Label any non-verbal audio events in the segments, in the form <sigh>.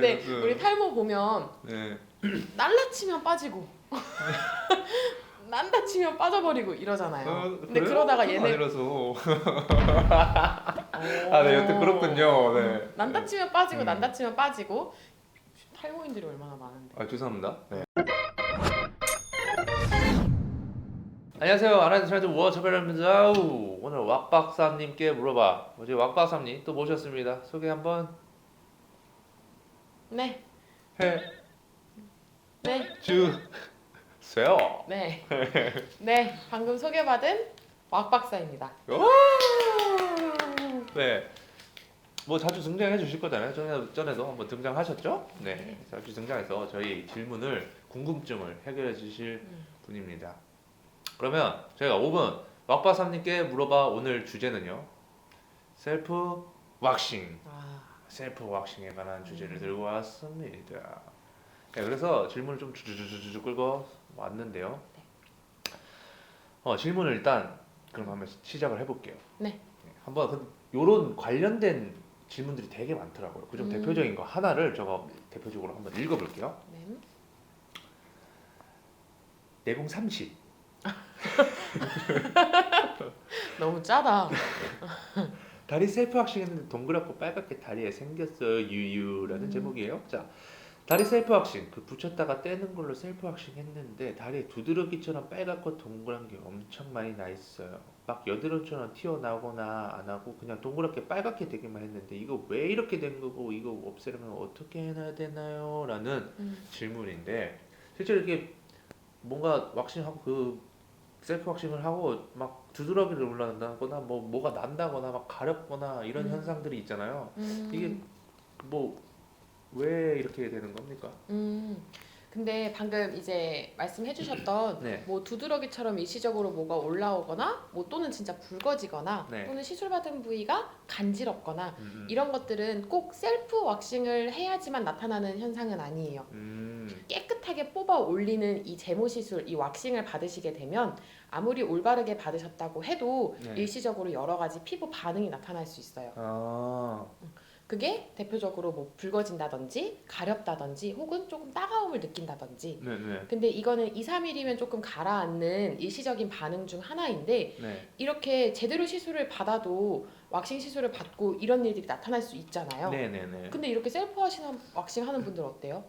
네, 그- 우리 탈모 보면 네. <clears throat> 날라 치면 빠지고 <laughs> 난다 치면 빠져버리고 이러잖아요. 어, 근데? 그러다가 얘네 아니라서. <laughs> 아, 네, 여튼 그렇군요. 네. 난다 치면 빠지고 음. 난다 치면 빠지고 탈모인들이 얼마나 많은데. 아, 죄송합니다. 네. 안녕하세요. 아나운서 차이드 워터벨입니다. 오늘 왁 박사님께 물어봐. 어제 왁 박사님 또 모셨습니다. 소개 한번 네, 해 네, 주 세요. 네, <laughs> 네. 방금 소개받은 왁 박사입니다. 네. 뭐 자주 등장해 주실 거잖아요. 전에, 전에도 한번 등장하셨죠? 네. 자주 등장해서 저희 질문을 궁금증을 해결해 주실 음. 분입니다. 그러면 저희가 5분 왁바삼님께 물어봐 오늘 주제는요. 셀프 왁싱. 아, 셀프 왁싱에 관한 주제를 음. 들고 왔습니다. 네, 그래서 질문을 좀 주주주주 끌고 왔는데요. 네. 어, 질문을 일단 그럼 한번 시작을 해볼게요. 네. 한번 그 요런 관련된 질문들이 되게 많더라고요. 그중 음. 대표적인 거 하나를 제가 대표적으로 한번 읽어볼게요. 네. 내공 30. <laughs> 너무 짜다. 다리 셀프 왁싱했는데 동그랗고 빨갛게 다리에 생겼어요 유유라는 음. 제목이에요. 자 다리 셀프 왁싱 그 붙였다가 떼는 걸로 셀프 왁싱 했는데 다리에 두드러기처럼 빨갛고 동그란 게 엄청 많이 나 있어요. 막 여드름처럼 튀어나오거나 안 하고 그냥 동그랗게 빨갛게 되기만 했는데 이거 왜 이렇게 된 거고 이거 없애려면 어떻게 해야 되나요? 라는 음. 질문인데 실제로 이렇게 뭔가 왁싱하고 그 셀프 왁싱을 하고 막 두드러기를 올라간다거나 뭐 뭐가 난다거나 막 가렵거나 이런 음. 현상들이 있잖아요. 음. 이게 뭐 왜 이렇게 되는 겁니까? 음. 근데 방금 이제 말씀해주셨던 네. 뭐 두드러기처럼 일시적으로 뭐가 올라오거나 뭐 또는 진짜 붉어지거나 네. 또는 시술받은 부위가 간지럽거나 음, 음. 이런 것들은 꼭 셀프 왁싱을 해야지만 나타나는 현상은 아니에요. 음, 깨끗하게 뽑아 올리는 이 제모 시술, 이 왁싱을 받으시게 되면 아무리 올바르게 받으셨다고 해도 네. 일시적으로 여러 가지 피부 반응이 나타날 수 있어요. 아, 그게 대표적으로 뭐 붉어진다든지 가렵다든지 혹은 조금 따가움을 느낀다든지 네네, 근데 이거는 2, 3일이면 조금 가라앉는 일시적인 반응 중 하나인데 네, 이렇게 제대로 시술을 받아도 왁싱 시술을 받고 이런 일들이 나타날 수 있잖아요. 네네네. 근데 이렇게 셀프 왁싱, 왁싱 하는 분들 어때요?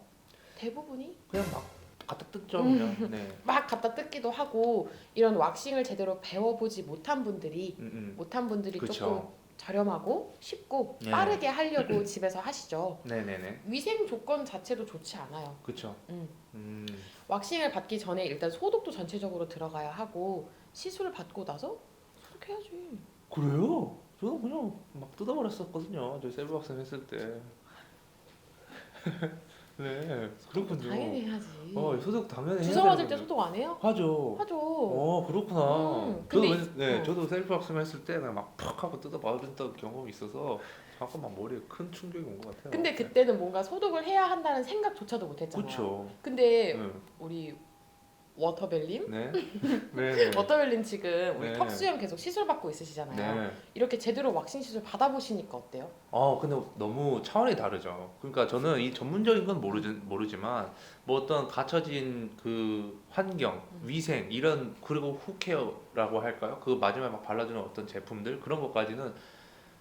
대부분이 그냥 막 갖다 뜯죠 음. 그냥. <laughs> 네. 막 갖다 뜯기도 하고 이런 왁싱을 제대로 배워보지 못한 분들이 음, 음. 못한 분들이 조금. 저렴하고 쉽고 네. 빠르게 하려고 <clears throat> 집에서 하시죠. 네네네. 위생 조건 자체도 좋지 않아요. 그쵸. 음. 음, 왁싱을 받기 전에 일단 소독도 전체적으로 들어가야 하고 시술을 받고 나서 소독해야지. 그래요? 저는 그냥 막 뜯어버렸었거든요. 저 셀프 왁싱 했을 때. <laughs> 네, 그렇군요. 당연히 해야지. 어, 소독 당연히 해야 주사 맞을 때. 소독 안 해요? 하죠. 하죠. 어 그렇구나. 음, 저도 근데 왠- 네, 어. 저도 셀프 학습 했을 때 그냥 막 팍 하고 뜯어 맞았던 경험이 있어서 잠깐만 머리에 큰 충격이 온 것 같아요. 근데 그때는 뭔가 소독을 해야 한다는 생각조차도 못 했잖아요. 그렇죠. 근데 네, 우리 워터벨님? 네, <laughs> 네, 네. 워터벨님 지금 우리 네. 턱 수염 계속 시술 받고 있으시잖아요. 네. 이렇게 제대로 왁싱 시술 받아보시니까 어때요? 어 근데 너무 차원이 다르죠. 그러니까 저는 이 전문적인 건 모르지, 모르지만 뭐 어떤 갖춰진 그 환경, 음. 위생 이런 그리고 후케어라고 할까요? 그 마지막에 막 발라주는 어떤 제품들 그런 것까지는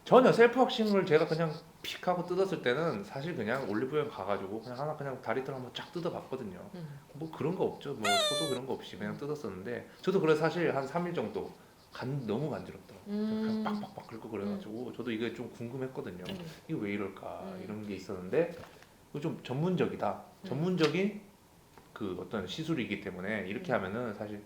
전혀 셀프 왁싱을 제가 그냥 픽 하고 뜯었을 때는 사실 그냥 올리브영 가가지고 그냥 하나 그냥 다리털 한번 쫙 뜯어봤거든요. 음. 뭐 그런 거 없죠. 뭐 소도 그런 거 없이 그냥 뜯었었는데 저도 그래 사실 한 3일 정도 간 너무 간지럽더라고요. 음. 그냥 빡빡빡 긁고 그래가지고 저도 이게 좀 궁금했거든요. 음. 이거 왜 이럴까 음. 이런 게 있었는데 좀 전문적이다. 음. 전문적인 그 어떤 시술이기 때문에 이렇게 음. 하면은 사실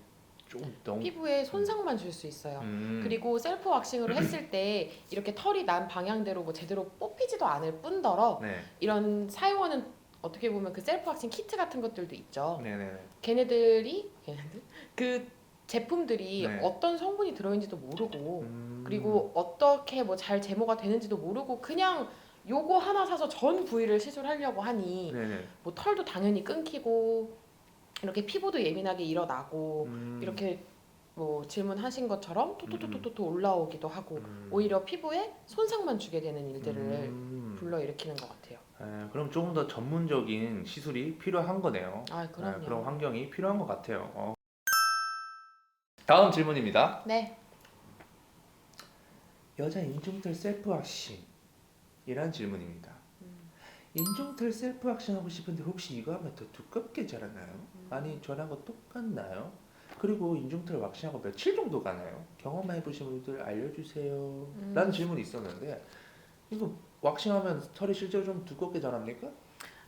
좀 너무 피부에 손상만 줄 수 있어요. 음, 그리고 셀프 왁싱으로 <clears throat> 했을 때 이렇게 털이 난 방향대로 뭐 제대로 뽑히지도 않을 뿐더러 네, 이런 사용하는 어떻게 보면 그 셀프 왁싱 키트 같은 것들도 있죠. 네, 네, 걔네들이 걔네들? 그 제품들이 네. 어떤 성분이 들어있는지도 모르고 음, 그리고 어떻게 뭐 잘 제모가 되는지도 모르고 그냥 요거 하나 사서 전 부위를 시술하려고 하니 네, 네, 뭐 털도 당연히 끊기고 이렇게 피부도 예민하게 일어나고 음, 이렇게 뭐 질문하신 것처럼 토토토토토 올라오기도 하고 음, 오히려 피부에 손상만 주게 되는 일들을 음, 불러일으키는 것 같아요. 에, 그럼 조금 더 전문적인 시술이 필요한 거네요. 아 에, 그럼요. 그런 환경이 필요한 것 같아요. 어. 다음 질문입니다. 네. 여자 인중털 셀프 왁싱이란 질문입니다. 음. 인중털 셀프 왁싱 하고 싶은데 혹시 이거 하면 더 두껍게 자라나요? 음. 아니 저랑 거 똑같나요? 그리고 인중털 왁싱하고 며칠 정도 가나요? 경험해 보신 분들 알려주세요. 음. 라는 질문이 있었는데 이거 왁싱하면 털이 실제로 좀 두껍게 자랍니까?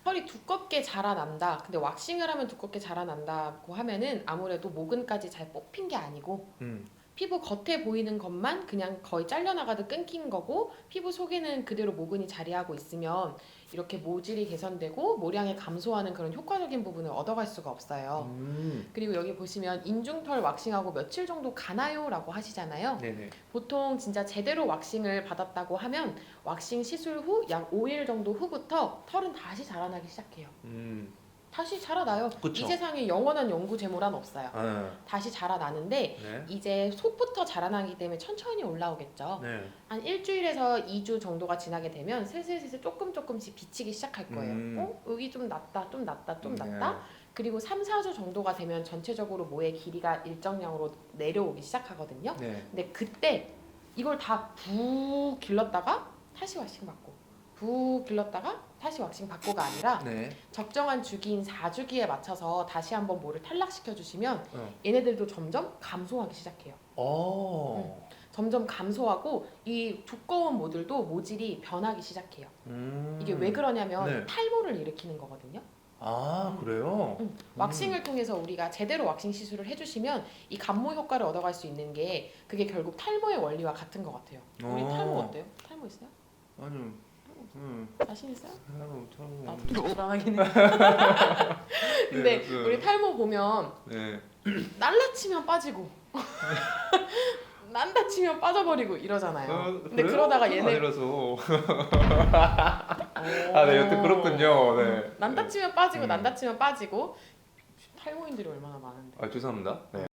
털이 두껍게 자라난다. 근데 왁싱을 하면 두껍게 자라난다고 하면은 아무래도 모근까지 잘 뽑힌 게 아니고 음. 피부 겉에 보이는 것만 그냥 거의 잘려나가듯 끊긴 거고 피부 속에는 그대로 모근이 자리하고 있으면 이렇게 모질이 개선되고 모량이 감소하는 그런 효과적인 부분을 얻어갈 수가 없어요. 음. 그리고 여기 보시면 인중털 왁싱하고 며칠 정도 가나요? 라고 하시잖아요. 네네. 보통 진짜 제대로 왁싱을 받았다고 하면 왁싱 시술 후 약 5일 정도 후부터 털은 다시 자라나기 시작해요. 음. 다시 자라나요. 그쵸. 이 세상에 영원한 영구 제모란 없어요. 아, 다시 자라나는데 네. 이제 속부터 자라나기 때문에 천천히 올라오겠죠. 네. 한 일주일에서 2주 정도가 지나게 되면 슬슬슬슬 조금 조금씩 비치기 시작할 거예요. 음. 어? 여기 좀 낮다, 좀 낮다, 좀 네. 낮다. 그리고 3, 4주 정도가 되면 전체적으로 모의 길이가 일정량으로 내려오기 시작하거든요. 네. 근데 그때 이걸 다 부 길렀다가 다시 왁싱 받고 부 길렀다가 다시 왁싱 받고가 아니라 네. 적정한 주기인 4주기에 맞춰서 다시 한번 모를 탈락시켜 주시면 어. 얘네들도 점점 감소하기 시작해요. 어. 점점 감소하고 이 두꺼운 모들도 모질이 변하기 시작해요. 음. 이게 왜 그러냐면 네. 탈모를 일으키는 거거든요. 아 그래요? 음, 왁싱을 통해서 우리가 제대로 왁싱 시술을 해주시면 이 감모 효과를 얻어갈 수 있는 게 그게 결국 탈모의 원리와 같은 것 같아요. 우리 어. 탈모 어때요? 탈모 있어요? 아니요. 음. 자신 있어요? 탈모 탈모. 나도 좀 불안하긴 해. 근데 네, 그- 우리 탈모 보면 네. <clears throat> 날라치면 빠지고 <laughs> 난다치면 빠져버리고 이러잖아요. 어, 근데 그래요? 그러다가 얘네 아니라서. <laughs> 아, 네, 여튼 그렇군요. 네. 난다치면 빠지고 음. 난다치면 빠지고 탈모인들이 얼마나 많은데. 아 죄송합니다. 네.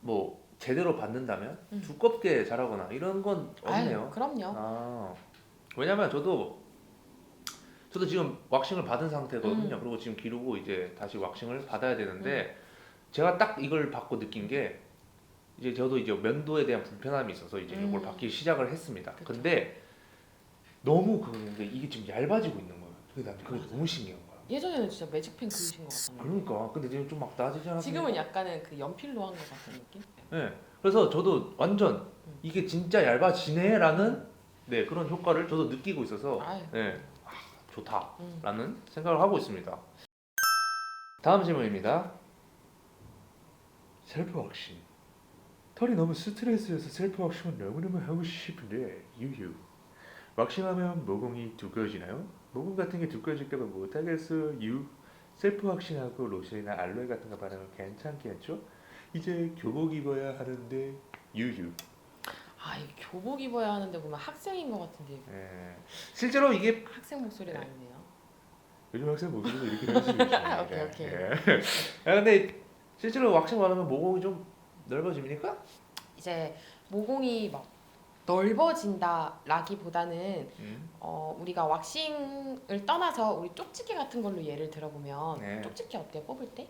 뭐 제대로 받는다면 음. 두껍게 자라거나 이런 건 없네요. 아유, 그럼요. 아 왜냐면 저도 저도 지금 왁싱을 받은 상태거든요. 음. 그리고 지금 기르고 이제 다시 왁싱을 받아야 되는데 제가 딱 이걸 받고 느낀 게 이제 저도 이제 면도에 대한 불편함이 있어서 이제 이걸 음. 받기 시작을 했습니다. 그쵸. 근데 너무 그런데 이게 지금 얇아지고 있는 거예요. 그게 난 그게. 너무 신기한 거야. 예전에는 진짜 매직펜 그으신 것 같았는데 그러니까 근데 지금 좀 막 나아지지 않았어요? 지금은 약간은 그 연필로 한 것 같은 느낌? 네. 그래서 저도 완전 음. 이게 진짜 얇아지네라는 네 그런 효과를 저도 느끼고 있어서 아유, 네 아, 좋다. 음. 라는 생각을 하고 있습니다. 다음 질문입니다. 셀프 왁싱. 털이 너무 스트레스여서 셀프 왁싱은 너무너무 하고 싶은데 유유. 왁싱하면 모공이 두꺼워지나요? 모공 같은 게 두꺼워질까봐 못하겠어 유. 셀프 왁싱하고 로션이나 알로에 같은 거 바르면 괜찮겠죠? 이제 교복 입어야 하는데 유유. 아, 이 교복 입어야 하는데 보면 학생인 것 같은데 예. 실제로 이게 학생 목소리 네. 나네요. 요즘 학생 목소리도 이렇게 할수 있습니다. 오케이, 오케이. 예. 아, 근데 실제로 왁싱 받으면 모공이 좀 넓어집니까? 이제 모공이 막 넓어진다라기보다는 음. 어, 우리가 왁싱을 떠나서 우리 쪽집게 같은 걸로 예를 들어보면 네. 쪽집게 어때요? 뽑을 때?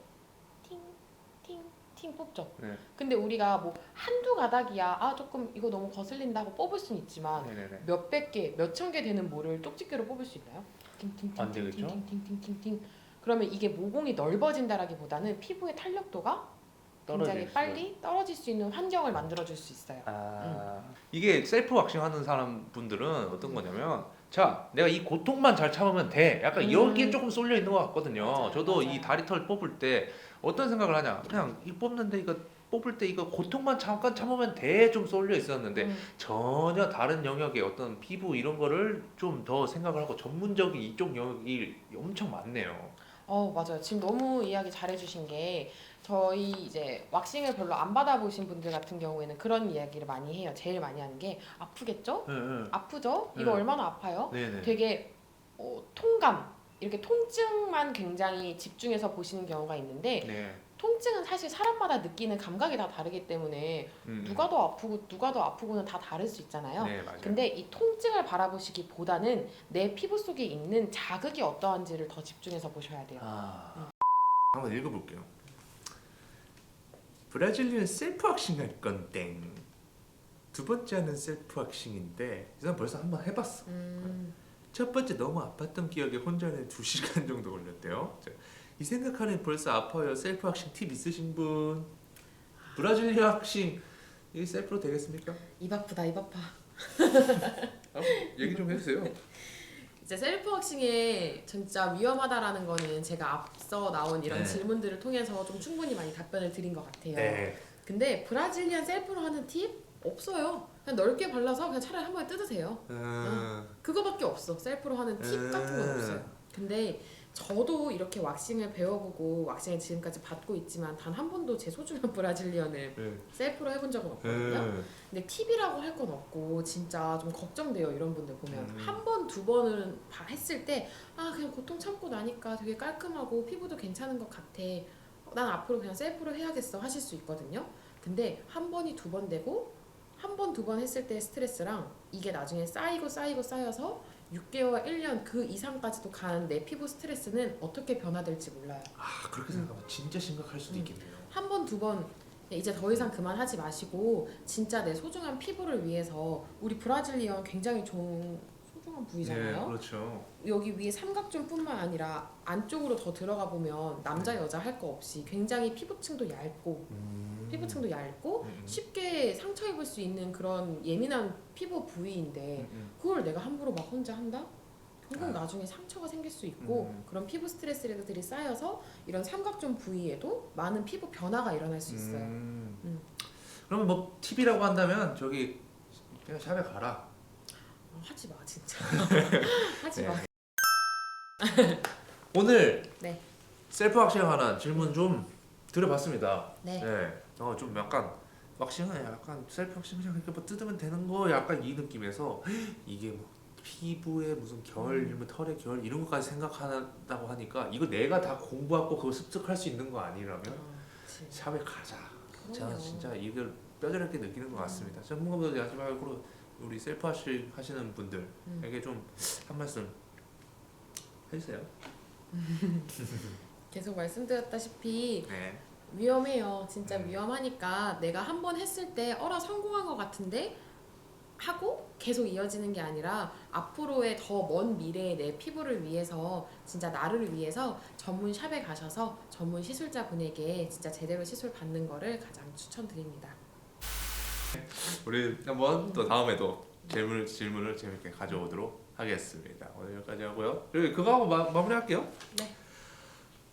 팅 뽑죠. 네. 근데 우리가 뭐 한두 가닥이야. 아 조금 이거 너무 거슬린다 하고 뽑을 수는 있지만 네네네. 몇백 개, 몇천 개 되는 모를 쪽집게로 뽑을 수 있나요? 안 되겠죠? 팅팅팅팅팅팅팅팅팅. 그러면 이게 모공이 넓어진다라기보다는 피부의 탄력도가 굉장히 떨어질 빨리 떨어질 수 있는 환경을 만들어 줄 수 있어요. 아 이게 셀프 왁싱 하는 사람 분들은 어떤 거냐면 자 내가 이 고통만 잘 참으면 돼 약간 음. 여기에 조금 쏠려 있는 것 같거든요 맞아요, 저도 맞아요. 이 다리털 뽑을 때 어떤 생각을 하냐 그냥 이 뽑는데 이거 뽑을 때 이거 고통만 잠깐 참으면 돼 좀 쏠려 있었는데 음. 전혀 다른 영역의 어떤 피부 이런 거를 좀 더 생각을 하고 전문적인 이쪽 영역이 엄청 많네요 어 맞아요. 지금 너무 이야기 잘해주신 게 저희 이제 왁싱을 별로 안 받아보신 분들 같은 경우에는 그런 이야기를 많이 해요. 제일 많이 하는 게 아프겠죠? 네, 네. 아프죠? 네. 이거 얼마나 아파요? 네네 되게 어, 통감 이렇게 통증만 굉장히 집중해서 보시는 경우가 있는데 네. 통증은 사실 사람마다 느끼는 감각이 다 다르기 때문에 음. 누가 더 아프고 누가 더 아프고는 다 다를 수 있잖아요. 네 맞아요. 근데 이 통증을 바라보시기보다는 내 피부 속에 있는 자극이 어떠한지를 더 집중해서 보셔야 돼요. 아 한번 읽어볼게요. 브라질리언 셀프 왁싱 할 건데 두 번째는 셀프 왁싱인데 이 사람 벌써 한번 해봤어. 음, 첫 번째 너무 아팠던 기억에 혼자는 두 시간 정도 걸렸대요. 자, 이 생각하니 벌써 아파요. 셀프 왁싱 팁 있으신 분? 브라질리언 왁싱 이 셀프로 되겠습니까? 입 아프다 입 아파. 아, 얘기 좀 해주세요. 이제 셀프 왁싱에 진짜 위험하다라는 거는 제가 앞서 나온 이런 네. 질문들을 통해서 좀 충분히 많이 답변을 드린 것 같아요. 네. 근데 브라질리안 셀프로 하는 팁 없어요. 그냥 넓게 발라서 그냥 차라리 한 번에 뜯으세요. 음, 그거밖에 없어. 셀프로 하는 팁 음. 같은 건 없어요. 근데 저도 이렇게 왁싱을 배워보고 왁싱을 지금까지 받고 있지만 단 한 번도 제 소중한 브라질리언을 네. 셀프로 해본 적은 없거든요. 음, 근데 팁이라고 할 건 없고 진짜 좀 걱정돼요 이런 분들 보면 음. 한번 두 번은 봐- 했을 때 아 그냥 고통 참고 나니까 되게 깔끔하고 피부도 괜찮은 것 같아 어, 난 앞으로 그냥 셀프로 해야겠어 하실 수 있거든요 근데 한 번이 두 번 되고 한 번 두 번 했을 때 스트레스랑 이게 나중에 쌓이고 쌓이고 쌓여서 6개월 1년 그 이상까지도 간내 피부 스트레스는 어떻게 변화될지 몰라요 아 그렇게 생각하면 진짜 심각할 수도 음. 있겠네요. 한 번 두 번 이제 더 이상 그만하지 마시고 진짜 내 소중한 피부를 위해서 우리 브라질리언 굉장히 좋은 소중한 부위잖아요. 그렇죠. 여기 위에 삼각존뿐만 아니라 안쪽으로 더 들어가 보면 남자 여자 할 거 없이 굉장히 피부층도 얇고 음. 피부층도 얇고 음, 음. 쉽게 상처 입을 수 있는 그런 예민한 피부 부위인데 음, 음. 그걸 내가 함부로 막 혼자 한다? 결국 아. 나중에 상처가 생길 수 있고 음. 그런 피부 스트레스들이 쌓여서 이런 삼각존 부위에도 많은 피부 변화가 일어날 수 있어요. 음. 음. 그러면 뭐 팁이라고 한다면 저기 그냥 샵에 가라. 어, 하지 마 진짜 <laughs> 하지 네. 마. 오늘 네. 셀프 왁싱 하나 질문 좀 드려봤습니다. 네. 네. 어, 좀 약간 왁싱은 약간 셀프 왁싱 그냥 이렇게 뭐 뜯으면 되는 거 약간 이 느낌에서 <gasps> 이게 뭐 피부에 무슨 결, 음. 이런 털의 결 이런 것까지 생각한다고 하니까 이거 내가 다 공부하고 그거 습득할 수 있는 거 아니라면 어, 그치. 샵에 가자. 저는 그럼요. 진짜 이걸 뼈저렵게 느끼는 것 같습니다. 전문가분들 하지 말고 우리 셀프 왁싱 하시는 분들에게 음. 좀한 말씀 해주세요. <laughs> 계속 말씀드렸다시피 네. 위험해요. 진짜 음. 위험하니까 내가 한 번 했을 때 어라 성공한 것 같은데 하고 계속 이어지는 게 아니라 앞으로의 더 먼 미래의 내 피부를 위해서 진짜 나를 위해서 전문 샵에 가셔서 전문 시술자 분에게 진짜 제대로 시술 받는 거를 가장 추천드립니다. 우리 한번 또 다음에도 질문 질문을 재밌게 가져오도록 하겠습니다. 오늘 여기까지 하고요. 그리고 그거 한번 마, 마무리할게요. 네.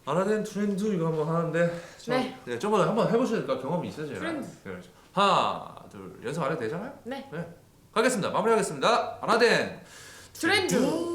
아나덴 트렌드 이거 한번 하는데 저, 네. 네. 저번에 한번 해보시니까 경험이 있으시잖아요. 트렌드. 네, 그렇죠. 하나 둘 연습 안 해도 되잖아요. 네. 가겠습니다. 마무리하겠습니다. 아나덴 트렌드.